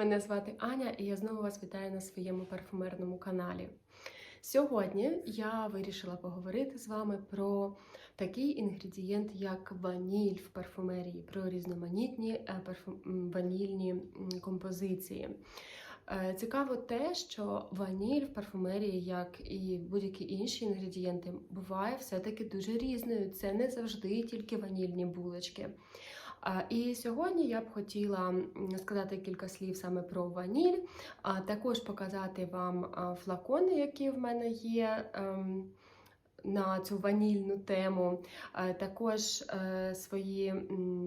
Мене звати Аня, і я знову вас вітаю на своєму парфумерному каналі. Сьогодні я вирішила поговорити з вами про такий інгредієнт, як ваніль в парфумерії, про різноманітні е, ванільні композиції. Е, Цікаво те, що ваніль в парфумерії, як і будь-які інші інгредієнти, буває все-таки дуже різною. Це не завжди тільки ванільні булочки. І сьогодні я б хотіла сказати кілька слів саме про ваніль, а також показати вам флакони, які в мене є. На цю ванільну тему, Е, також е, свої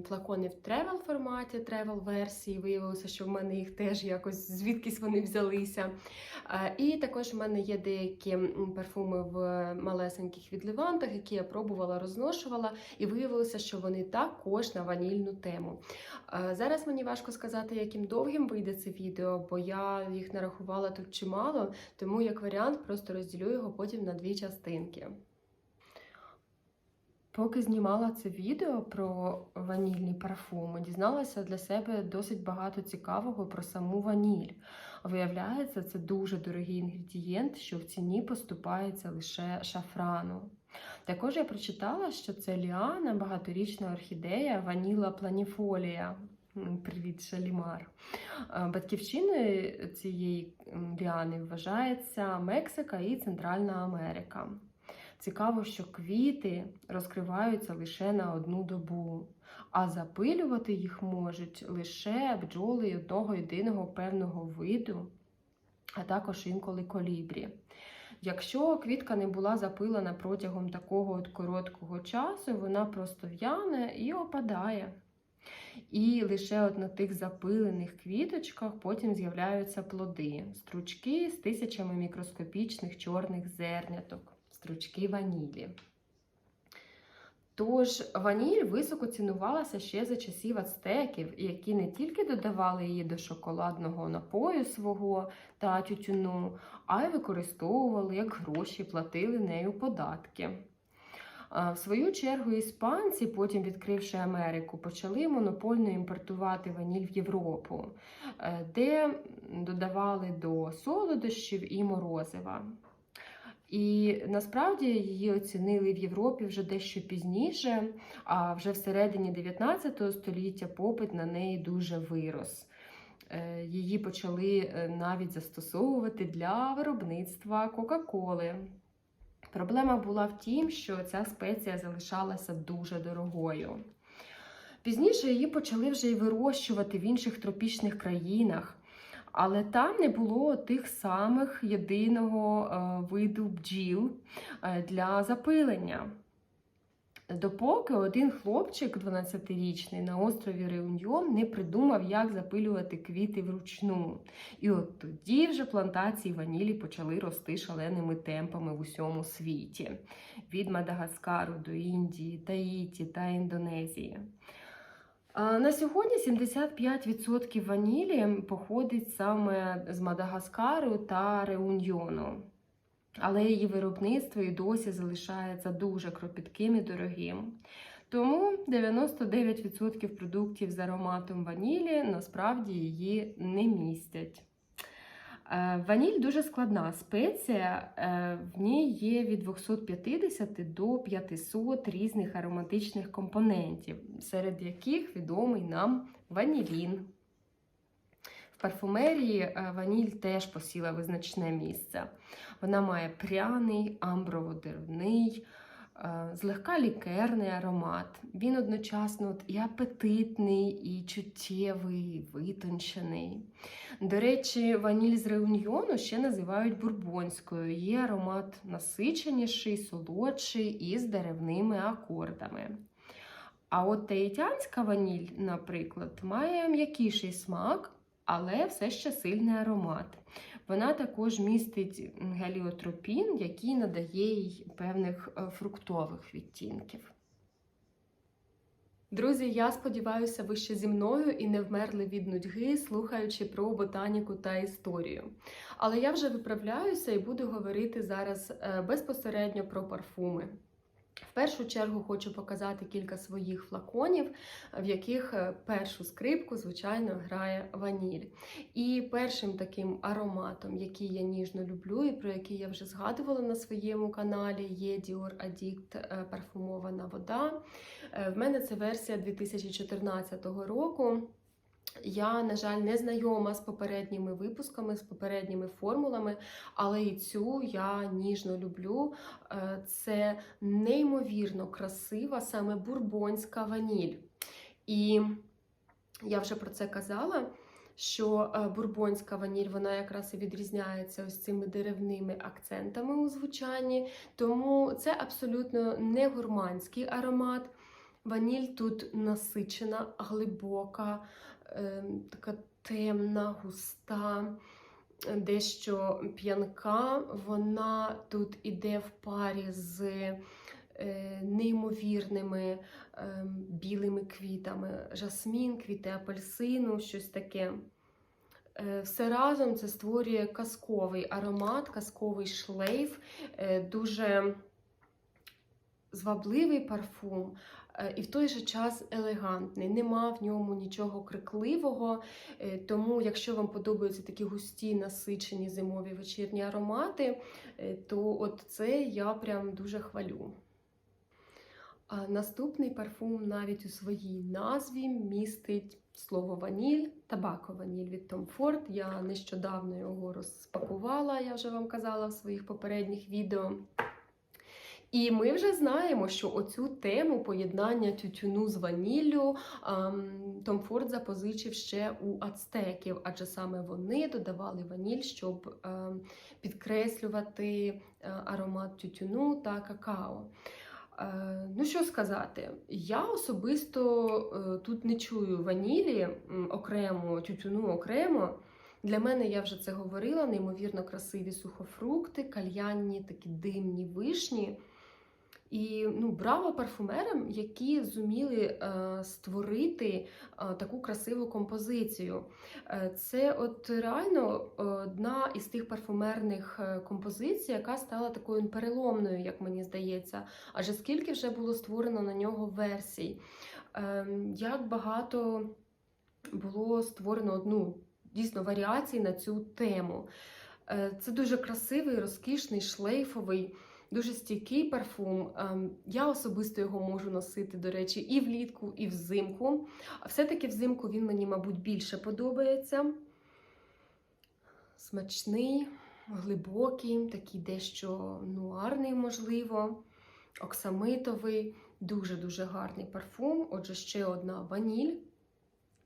флакони в тревел форматі, тревел версії. Виявилося, що в мене їх теж якось звідкись вони взялися. Е, І також в мене є деякі парфуми в малесеньких відливантах, які я пробувала, розношувала, і виявилося, що вони також на ванільну тему. Зараз мені важко сказати, яким довгим вийде це відео, бо я їх нарахувала тут чимало, тому як варіант просто розділю його потім на дві частинки. Поки знімала це відео про ванільні парфуми, дізналася для себе досить багато цікавого про саму ваніль. Виявляється, це дуже дорогий інгредієнт, що в ціні поступається лише шафрану. Також я прочитала, що це ліана, багаторічна орхідея, ваніла планіфолія. Привіт, Шалімар. Е, Батьківщиною цієї ліани вважається Мексика і Центральна Америка. Цікаво, що квіти розкриваються лише на одну добу, а запилювати їх можуть лише бджоли одного єдиного певного виду, а також інколи колібрі. Якщо квітка не була запилена протягом такого от короткого часу, вона просто в'яне і опадає. І лише от на тих запилених квіточках потім з'являються плоди, стручки з тисячами мікроскопічних чорних зерняток, стручки ванілі. Тож ваніль високо цінувалася ще за часів ацтеків, які не тільки додавали її до шоколадного напою свого та тютюну, а й використовували як гроші, платили нею податки. В свою чергу іспанці, потім відкривши Америку, почали монопольно імпортувати ваніль в Європу, е, де додавали до солодощів і морозива. І насправді її оцінили в Європі вже дещо пізніше, а вже всередині 19 століття попит на неї дуже вирос. Е, Її почали е, навіть застосовувати для виробництва Кока-Коли. Проблема була в тім, що ця спеція залишалася дуже дорогою. Пізніше її почали вже й вирощувати в інших тропічних країнах, але там не було тих самих єдиного е, виду бджіл е, для запилення. Допоки один хлопчик 12-річний на острові Реуньйон не придумав, як запилювати квіти вручну. І от тоді вже плантації ванілі почали рости шаленими темпами в усьому світі: від Мадагаскару до Індії, Таїті та Індонезії. На сьогодні 75% ванілі походить саме з Мадагаскару та Реуньйону. Але її виробництво і досі залишається дуже кропітким і дорогим. Тому 99% продуктів з ароматом ванілі насправді її не містять. Е, Ваніль дуже складна спеція, е, в ній є від 250 до 500 різних ароматичних компонентів, серед яких відомий нам ванілін. В парфумерії е, ваніль теж посіла визначне місце. Вона має пряний, амброво-деревний, злегка лікерний аромат. Він одночасно і апетитний, і чуттєвий, і витончений. До речі, ваніль з реуньйону ще називають бурбонською. Є аромат насиченіший, солодший і з деревними акордами. А от таїтянська ваніль, наприклад, має м'якіший смак, але все ще сильний аромат. Вона також містить геліотропін, який надає їй певних е, фруктових відтінків. Друзі, я сподіваюся, ви ще зі мною і не вмерли від нудьги, слухаючи про ботаніку та історію. Але я вже виправляюся і буду говорити зараз е, безпосередньо про парфуми. В першу чергу хочу показати кілька своїх флаконів, в яких е, першу скрипку, звичайно, грає ваніль. І першим таким ароматом, який я ніжно люблю, і про який я вже згадувала на своєму каналі, є Dior Addict е, парфумована вода. Е, В мене це версія 2014 року. Я, на жаль, не знайома з попередніми випусками, з попередніми формулами, але і цю я ніжно люблю. Е, Це неймовірно красива, саме бурбонська ваніль. І я вже про це казала. Що е, бурбонська ваніль вона якраз і відрізняється ось цими деревними акцентами у звучанні, тому це абсолютно не гурманський аромат. Ваніль тут насичена, глибока, така темна, густа, дещо п'янка. Вона тут іде в парі з е, неймовірними е, білими квітами, жасмін, квіти апельсину, щось таке. Е, Все разом це створює казковий аромат, казковий шлейф, е, дуже звабливий парфум, і в той же час елегантний. Нема в ньому нічого крикливого. е, Тому, якщо вам подобаються такі густі, насичені зимові вечірні аромати, е, то от це я прям дуже хвалю. А наступний парфум навіть у своїй назві містить слово ваніль, табако ваніль від Tom Ford. Я нещодавно його розпакувала, я вже вам казала в своїх попередніх відео. І ми вже знаємо, що оцю тему поєднання тютюну з ваніллю Том Форд запозичив ще у ацтеків, адже саме вони додавали ваніль, щоб ем, підкреслювати е, аромат тютюну та какао. Е, Ну, що сказати, я особисто е, тут не чую ванілі окремо, тютюну окремо. Для мене я вже це говорила: неймовірно красиві сухофрукти, кальянні такі димні вишні. І ну, браво парфумерам, які зуміли е, створити е, таку красиву композицію. Е, це от реально одна із тих парфумерних композицій, яка стала такою переломною, як мені здається. Адже скільки вже було створено на нього версій, е, як багато було створено ну, дійсно варіацій на цю тему. Це дуже красивий, розкішний, шлейфовий. Дуже стійкий парфум. Ем, Я особисто його можу носити, до речі, і влітку, і взимку. Все-таки взимку він мені, мабуть, більше подобається. Смачний, глибокий, такий дещо нуарний, можливо, оксамитовий, дуже-дуже гарний парфум. Отже, ще одна ваніль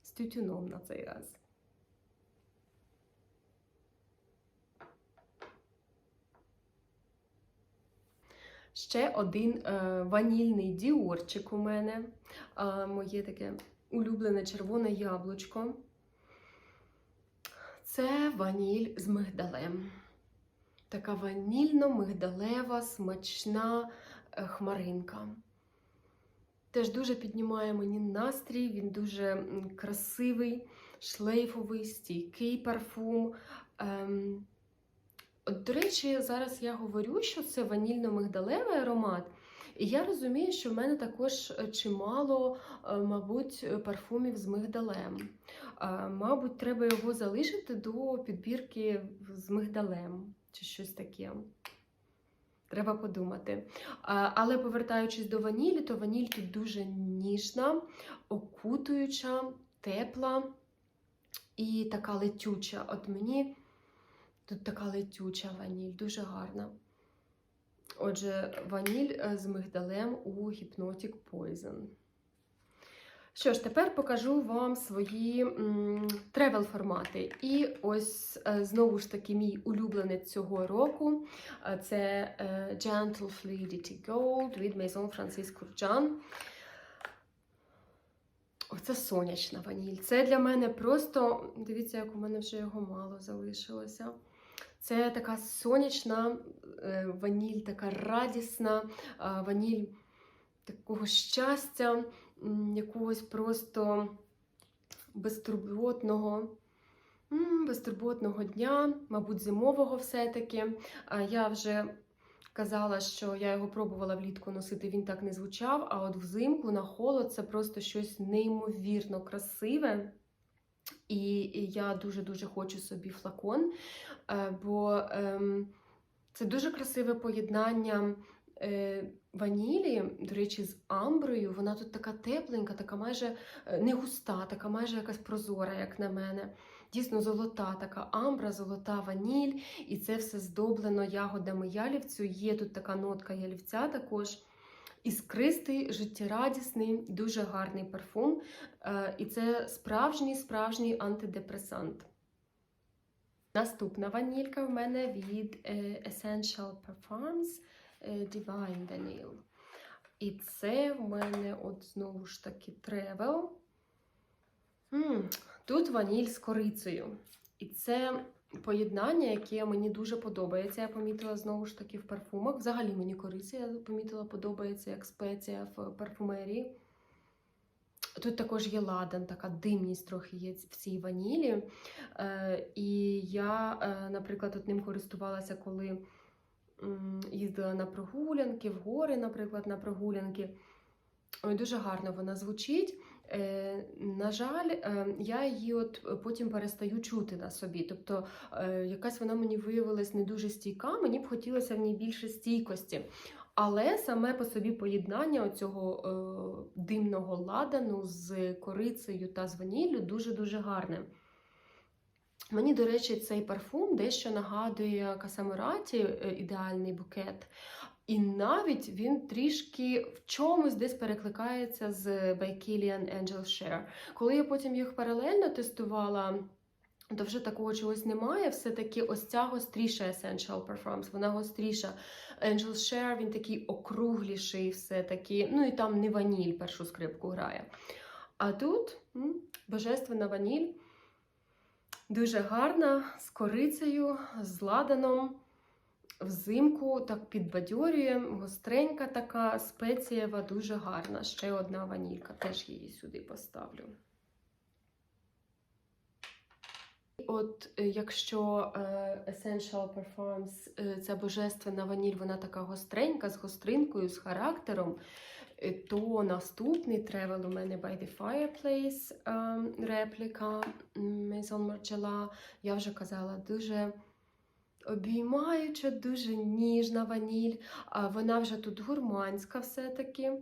з тютюном на цей раз. Ще один е, ванільний діорчик у мене. Моє таке улюблене червоне яблучко. Це ваніль з мигдалем. Така ванільно-мигдалева, смачна е, хмаринка. Теж дуже піднімає мені настрій, він дуже красивий, шлейфовий, стійкий парфум. От, До речі, зараз я говорю, що це ванільно-мигдалевий аромат, і я розумію, що в мене також е, чимало, е, мабуть, парфумів з мигдалем. Е, Мабуть, треба його залишити до підбірки з мигдалем чи щось таке. Треба подумати. Але повертаючись до ванілі, то ваніль тут дуже ніжна, окутуюча, тепла і така летюча. От мені. Тут така летюча ваніль, дуже гарна. Отже, ваніль е, з мигдалем у Hypnotic Poison. Що ж, тепер покажу вам свої тревел формати. І ось е, знову ж таки мій улюбленець цього року е, це Gentle Fluidity Gold від Maison Francis Kurkdjian. Оце сонячна ваніль. Це для мене просто, дивіться, як у мене вже його мало залишилося. Це така сонячна е, ваніль, така радісна е, ваніль такого щастя, якогось просто безтурботного, безтурботного дня, мабуть, зимового все-таки. Я вже казала, що я його пробувала влітку носити, він так не звучав. А от взимку на холод це просто щось неймовірно красиве. І я дуже-дуже хочу собі флакон, е, бо ем, це дуже красиве поєднання е, ванілі, до речі, з амброю. Вона тут така тепленька, така майже е, не густа, така майже якась прозора, як на мене. Дійсно, золота така амбра, золота ваніль, і це все здоблено ягодами ялівцю. Є тут така нотка ялівця також. Іскристий, життєрадісний, дуже гарний парфум. Е, І це справжній справжній антидепресант. Наступна ванілька в мене від е, Essential Parfums е, Divine Vanille. І це в мене, от знову ж таки. М, Тут ваніль з корицею. І це поєднання, яке мені дуже подобається. Я помітила знову ж таки в парфумах. Взагалі мені кориця, я помітила, подобається як спеція в парфумерії. Тут також є ладан, така димність трохи є в цій ванілі. Е, і я, е, наприклад, от ним користувалася, коли їздила на прогулянки, в гори, наприклад, на прогулянки. Ой, дуже гарно вона звучить. Е, на жаль, е, я її от потім перестаю чути на собі. Тобто е, якась вона мені виявилась не дуже стійка, мені б хотілося в ній більше стійкості. Але саме по собі поєднання цього е, димного ладану з корицею та з ваніллю дуже-дуже гарне. Мені, до речі, цей парфум дещо нагадує Касамераті е, ідеальний букет. І навіть він трішки в чомусь десь перекликається з By Kilian Angel Share. Коли я потім їх паралельно тестувала, то вже такого чогось немає. Все-таки ось ця гостріша Essential Parfums, вона гостріша. Angel Share, він такий округліший, все-таки. Ну і там не ваніль першу скрипку грає. А тут м, божественна ваніль. Дуже гарна, з корицею, з ладаном. Взимку так підбадьорює, гостренька така, спецієва, дуже гарна. Ще одна ванілька, теж її сюди поставлю. От е, якщо е, Essential Parfums, е, ця божественна ваніль, вона така гостренька, з гостринкою, з характером, то наступний тревел у мене By the Fireplace е, репліка Maison Margiela, я вже казала, дуже обіймаюча, дуже ніжна ваніль. Вона вже тут гурманська все-таки.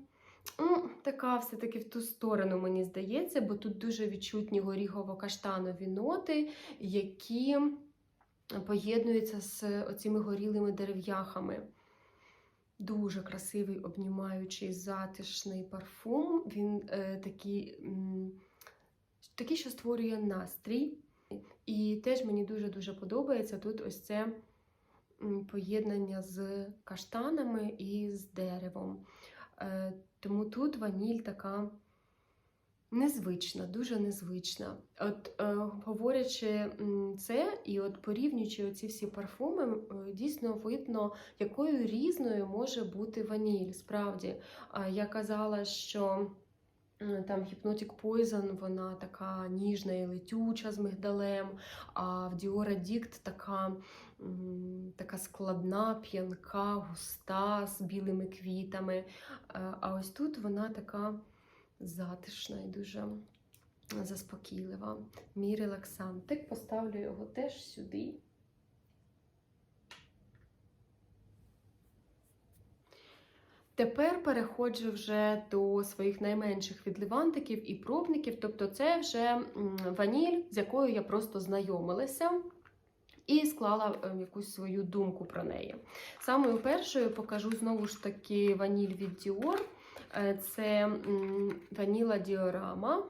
Така все-таки в ту сторону, мені здається, бо тут дуже відчутні горіхово-каштанові ноти, які поєднуються з оціми горілими дерев'яхами. Дуже красивий, обнімаючий, затишний парфум. Він е, такий, м, такий, що створює настрій. І теж мені дуже-дуже подобається тут ось це поєднання з каштанами і з деревом. Е, Тому тут ваніль така незвична, дуже незвична. От е, говорячи це і от порівнюючи ці всі парфуми, дійсно видно, якою різною може бути ваніль. Справді, я казала, що. Там Hypnotic Poison, вона така ніжна і летюча з мигдалем, а в Dior Addict така, така складна, п'янка, густа з білими квітами. Е, А ось тут вона така затишна і дуже заспокійлива. Мій релаксантик. Поставлю його теж сюди. Тепер переходжу вже до своїх найменших відливантиків і пробників. Тобто, це вже ваніль, з якою я просто знайомилася. І склала е, якусь свою думку про неї. Самою першою покажу знову ж таки ваніль від Dior. Е, Це ваніла Діорама.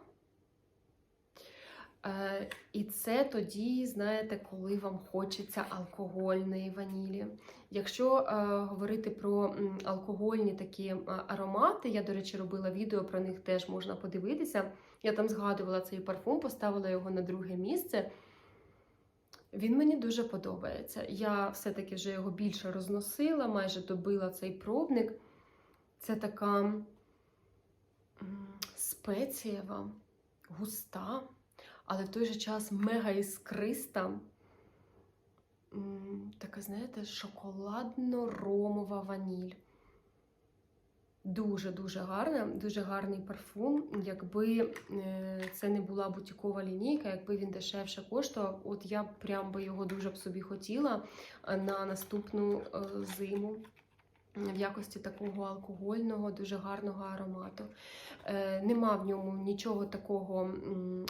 Е, І це тоді, знаєте, коли вам хочеться алкогольної ванілі. Якщо е, говорити про алкогольні такі е, аромати, я, до речі, робила відео про них теж можна подивитися. Я там згадувала цей парфум, поставила його на друге місце. Він мені дуже подобається. Я все-таки вже його більше розносила, майже добила цей пробник. Це така м, спецієва, густа, але в той же час мега іскриста. Така знаєте, шоколадно-ромова ваніль. Дуже-дуже гарна, дуже гарний парфум. Якби е, це не була бутікова лінійка, якби він дешевше коштував, от я прям би його дуже б собі хотіла на наступну е, зиму в якості такого алкогольного, дуже гарного аромату. Е, Нема в ньому нічого такого,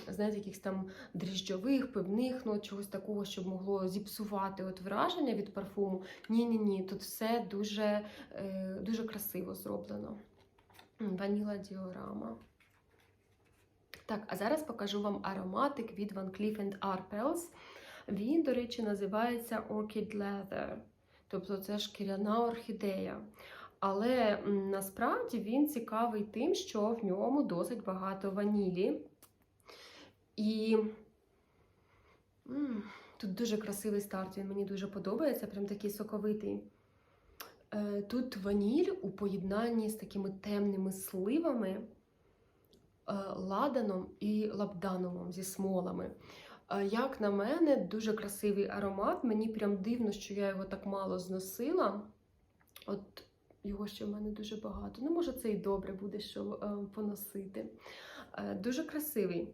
знаєте, якихось там дріжджових, пивних, ну чогось такого, щоб могло зіпсувати от враження від парфуму. Ні, ні, тут все дуже, е, дуже красиво зроблено. Ваніла діорама. Так, а зараз покажу вам ароматик від Van Cleef Arpels. Він, до речі, називається Orchid Leather. Тобто це шкіряна орхідея. Але насправді він цікавий тим, що в ньому досить багато ванілі. І тут дуже красивий старт, він мені дуже подобається, прям такий соковитий. Е, Тут ваніль у поєднанні з такими темними сливами, е, ладаном і лабданумом зі смолами. Як на мене, дуже красивий аромат. Мені прям дивно, що я його так мало зносила. От його ще в мене дуже багато. Ну, може, це і добре буде, що е, поносити. Е, Дуже красивий.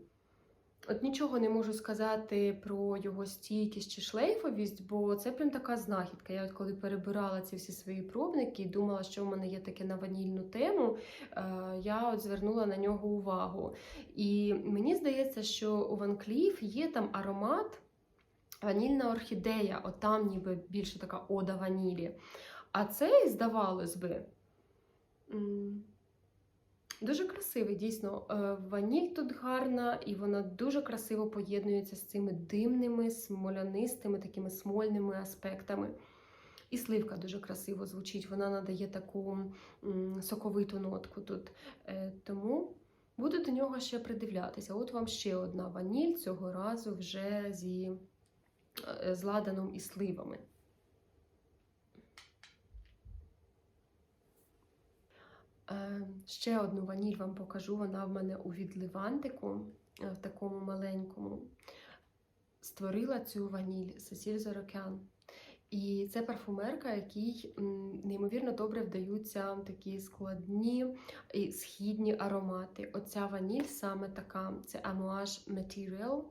От нічого не можу сказати про його стійкість чи шлейфовість, бо це прям така знахідка. Я от коли перебирала ці всі свої пробники і думала, що в мене є таке на ванільну тему, е, я от звернула на нього увагу. І мені здається, що у Van Cleef є там аромат ванільна орхідея, от там ніби більше така ода ванілі. А цей, здавалось би, дуже красивий, дійсно. Е, Ваніль тут гарна, і вона дуже красиво поєднується з цими димними, смолянистими, такими смольними аспектами. І сливка дуже красиво звучить, вона надає таку соковиту нотку тут. Е, Тому буду до нього ще придивлятися. От вам ще одна ваніль, цього разу вже зі, е, з ладаном і сливами. Ще одну ваніль вам покажу. Вона в мене у відливантику, е, в такому маленькому. Створила цю ваніль Сесіль Зорокян. І це парфумерка, якій неймовірно добре вдаються такі складні і східні аромати. Оця ваніль саме така, це Amouage Material.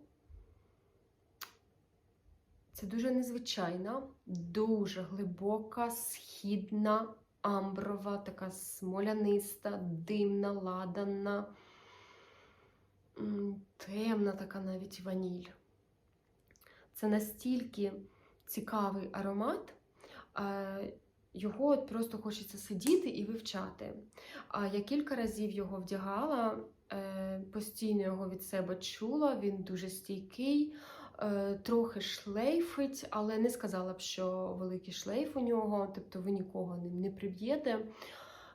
Це дуже незвичайна, дуже глибока, східна, амброва, така смоляниста, димна, ладана, темна така навіть ваніль. Це настільки цікавий аромат, його от просто хочеться сидіти і вивчати. А я кілька разів його вдягала, е, постійно його від себе чула, він дуже стійкий. Е, Трохи шлейфить, але не сказала б, що великий шлейф у нього, тобто ви нікого ним не приб'єте.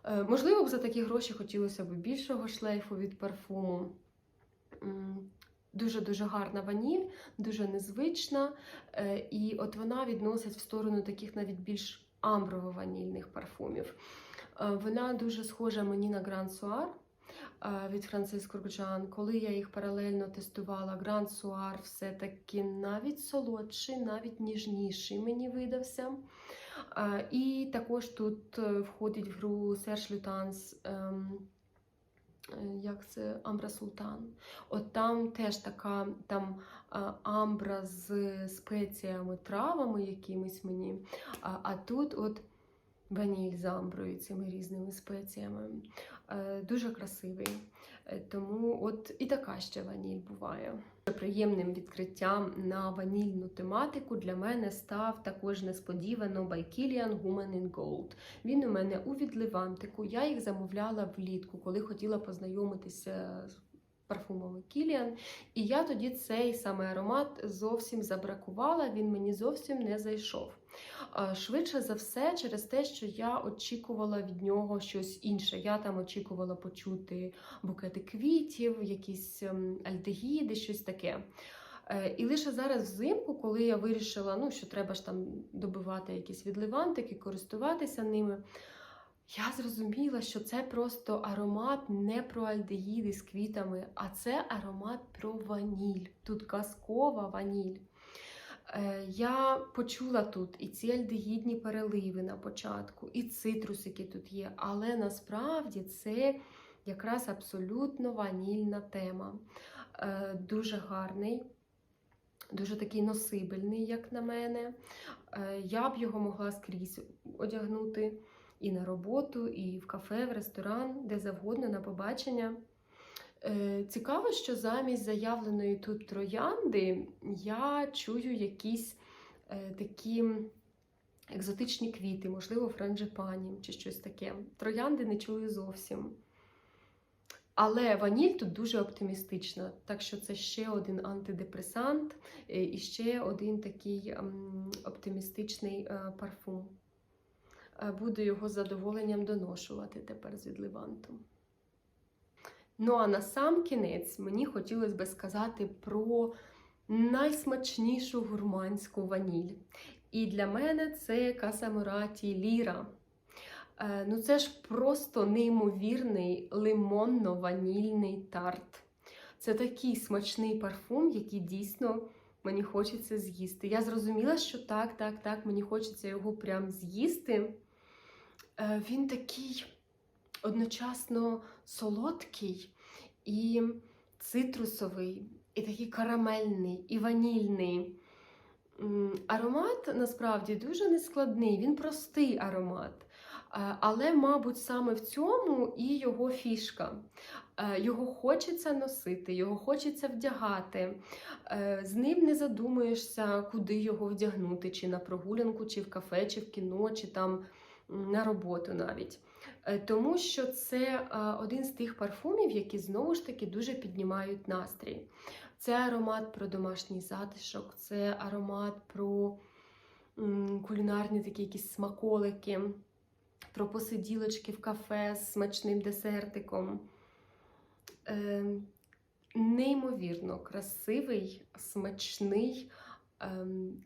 Е, Можливо, б за такі гроші хотілося б більшого шлейфу від парфуму. Дуже-дуже гарна ваніль, дуже незвична. Е, І от вона відносить в сторону таких навіть більш амброво-ванільних парфумів. Вона дуже схожа мені на Grand Soir від Франциско Рджан. Коли я їх паралельно тестувала, Grand Soir все-таки навіть солодший, навіть ніжніший мені видався. Е, І також тут е, входить в гру Серж Лютанс. ем, е, Як це Амбра Султан. От там теж така там амбра з спеціями, травами якимись мені. А, а тут от ваніль з амброю, цими різними спеціями. Е, дуже красивий. Е, Тому от і така ще ваніль буває. Приємним відкриттям на ванільну тематику для мене став також несподівано by Kilian Woman in Gold. Він у мене у відливантику. Я їх замовляла влітку, коли хотіла познайомитися з парфумами Кіліан. І я тоді цей саме аромат зовсім забракувала, він мені зовсім не зайшов. Швидше за все, через те, що я очікувала від нього щось інше. Я там очікувала почути букети квітів, якісь ем, альдегіди, щось таке. Е, І лише зараз взимку, коли я вирішила, ну, що треба ж там добивати якісь відливантики, користуватися ними, я зрозуміла, що це просто аромат не про альдегіди з квітами, а це аромат про ваніль. Тут казкова ваніль. Е, Я почула тут і ці альдегідні переливи на початку, і цитрусики тут є, але насправді це якраз абсолютно ванільна тема. Е, Дуже гарний, дуже такий носибельний, як на мене. Е, Я б його могла скрізь одягнути і на роботу, і в кафе, в ресторан, де завгодно на побачення. Е, Цікаво, що замість заявленої тут троянди я чую якісь е, такі екзотичні квіти, можливо, франджипані чи щось таке. Троянди не чую зовсім. Але ваніль тут дуже оптимістична, так що це ще один антидепресант е, і ще один такий оптимістичний парфум. Е, Буду його з задоволенням доношувати тепер з відливантом. Ну а на сам кінець мені хотілося би сказати про найсмачнішу гурманську ваніль. І для мене це Касамураті Ліра. Е, Ну, це ж просто неймовірний лимонно-ванільний тарт. Це такий смачний парфум, який дійсно мені хочеться з'їсти. Я зрозуміла, що так, так, так, мені хочеться його прям з'їсти. Е, Він такий одночасно солодкий і цитрусовий, і такий карамельний, і ванільний. Аромат насправді дуже нескладний, він простий аромат. Е, Але, мабуть, саме в цьому і його фішка. Е, Його хочеться носити, його хочеться вдягати. З ним не задумуєшся, куди його вдягнути, чи на прогулянку, чи в кафе, чи в кіно, чи там на роботу навіть. Е, Тому що це е, один з тих парфумів, які знову ж таки дуже піднімають настрій. Це аромат про домашній затишок, це аромат про кулінарні такі якісь смаколики, про посиділочки в кафе з смачним десертиком. Е, неймовірно красивий, смачний, ем,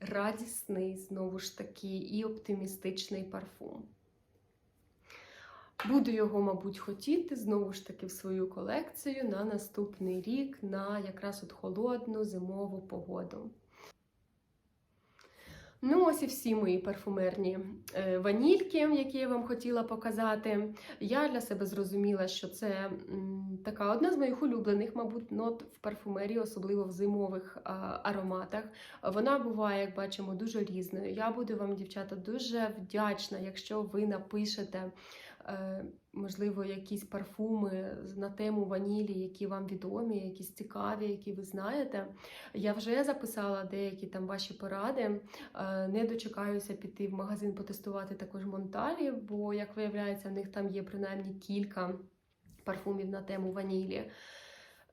радісний, знову ж таки, і оптимістичний парфум. Буду його, мабуть, хотіти знову ж таки в свою колекцію на наступний рік, на якраз от холодну зимову погоду. Ну, ось і всі мої парфумерні е, ванільки, які я вам хотіла показати. Я для себе зрозуміла, що це така одна з моїх улюблених, мабуть, нот в парфумерії, особливо в зимових ароматах. Вона буває, як бачимо, дуже різною. Я буду вам, дівчата, дуже вдячна, якщо ви напишете. Е, Можливо, якісь парфуми на тему ванілі, які вам відомі, якісь цікаві, які ви знаєте. Я вже записала деякі там ваші поради. Е, Не дочекаюся піти в магазин потестувати також Монталі, бо, як виявляється, в них там є принаймні кілька парфумів на тему ванілі.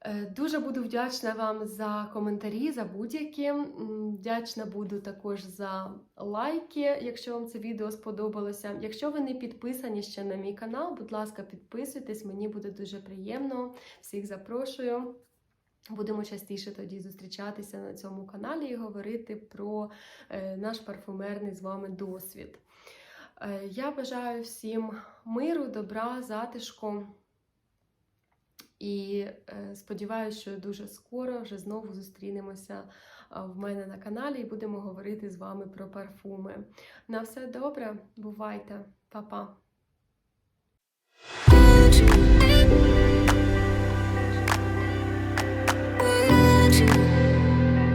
Е, Дуже буду вдячна вам за коментарі, за будь-які. Вдячна буду також за лайки, якщо вам це відео сподобалося. Якщо ви не підписані ще на мій канал, будь ласка, підписуйтесь, мені буде дуже приємно. Всіх запрошую. Будемо частіше тоді зустрічатися на цьому каналі і говорити про е, наш парфумерний з вами досвід. Е, Я бажаю всім миру, добра, затишку. І е, сподіваюся, що дуже скоро вже знову зустрінемося в мене на каналі і будемо говорити з вами про парфуми. На все добре, бувайте, Па-па!